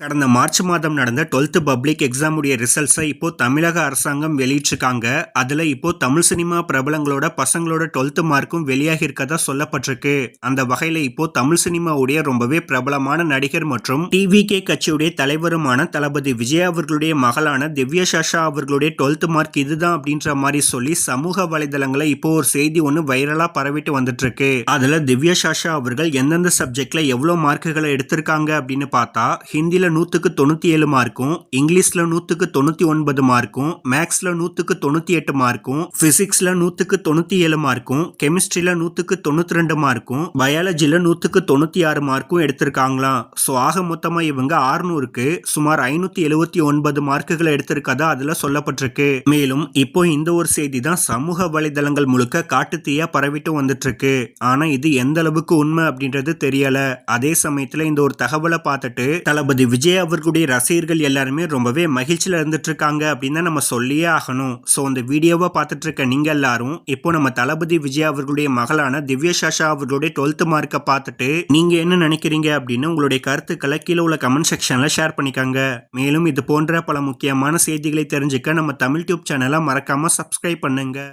கடந்த மார்ச் மாதம் நடந்த 12th பப்ளிக் எக்ஸாமுடைய ரிசல்ட்ஸை இப்போ தமிழக அரசாங்கம் வெளியிட்டிருக்காங்க. அதில் இப்போ தமிழ் சினிமா பிரபலங்களோட பசங்களோட 12th மார்க்கும் வெளியாகி இருக்கதா சொல்லப்பட்டிருக்கு. அந்த வகையில் இப்போ தமிழ் சினிமாவுடைய ரொம்பவே பிரபலமான நடிகர் மற்றும் டிவிகே கட்சியுடைய தலைவருமான தளபதி விஜய் அவர்களுடைய மகளான திவ்யா சாஷா அவர்களுடைய 12th மார்க் இதுதான் அப்படின்ற மாதிரி சொல்லி சமூக வலைதளங்களை இப்போ ஒரு செய்தி ஒன்று வைரலாக பரவிட்டு வந்துட்டு இருக்கு அதுல திவ்யா சாஷா அவர்கள் எந்தெந்த சப்ஜெக்ட்ல எவ்வளோ மார்க்குகளை எடுத்திருக்காங்க அப்படின்னு பார்த்தா ஹிந்தியில் ஹிந்தியில் நூத்துக்கு தொண்ணூத்தி ஏழு மார்க்கும் இங்கிலீஷ்ல நூத்துக்கு தொண்ணூத்தி ஒன்பது மார்க்கும் மேக்ஸ்ல நூத்துக்கு தொண்ணூத்தி எட்டு மார்க்கும் பிசிக்ஸ்ல நூற்றுக்கு தொண்ணூத்தி ஏழு மார்க்கும் கெமிஸ்ட்ரியில் நூத்துக்கு தொண்ணூத்தி ரெண்டு மார்க்கும் பயாலஜியில் நூத்துக்கு தொண்ணூத்தி ஆறு மார்க்கும் எடுத்திருக்காங்களாம். ஸோ ஆக மொத்தமா இவங்க ஆறுநூறுக்கு சுமார் ஐநூத்தி எழுவத்தி ஒன்பது மார்க்குகளை எடுத்திருக்கதா அதுல சொல்லப்பட்டிருக்கு. மேலும் இப்போ இந்த ஒரு செய்தி தான் சமூக வலைதளங்கள் முழுக்க காட்டுத்தீயா பரவிட்டு வந்துட்டு இருக்கு ஆனா இது எந்த அளவுக்கு உண்மை அப்படின்றது தெரியல. அதே சமயத்துல இந்த ஒரு தகவலை பார்த்துட்டு தளபதி விஜய் அவர்களுடைய ரசிகர்கள் எல்லாருமே ரொம்பவே மகிழ்ச்சியில் இருந்துட்டு இருக்காங்க அப்படின்னு தான் நம்ம சொல்லியே ஆகணும். ஸோ அந்த வீடியோவை பார்த்துட்டு இருக்க எல்லாரும் இப்போ நம்ம தளபதி விஜய் அவர்களுடைய மகளான திவ்யா சாஷா அவர்களுடைய டுவெல்த் மார்க்கை பார்த்துட்டு நீங்கள் என்ன நினைக்கிறீங்க அப்படின்னு உங்களுடைய கருத்துக்களை கீழே உள்ள கமெண்ட் செக்ஷனில் ஷேர் பண்ணிக்காங்க. மேலும் இது போன்ற பல முக்கியமான செய்திகளை தெரிஞ்சுக்க நம்ம தமிழ் டியூப் சேனலை மறக்காமல் சப்ஸ்கிரைப் பண்ணுங்க.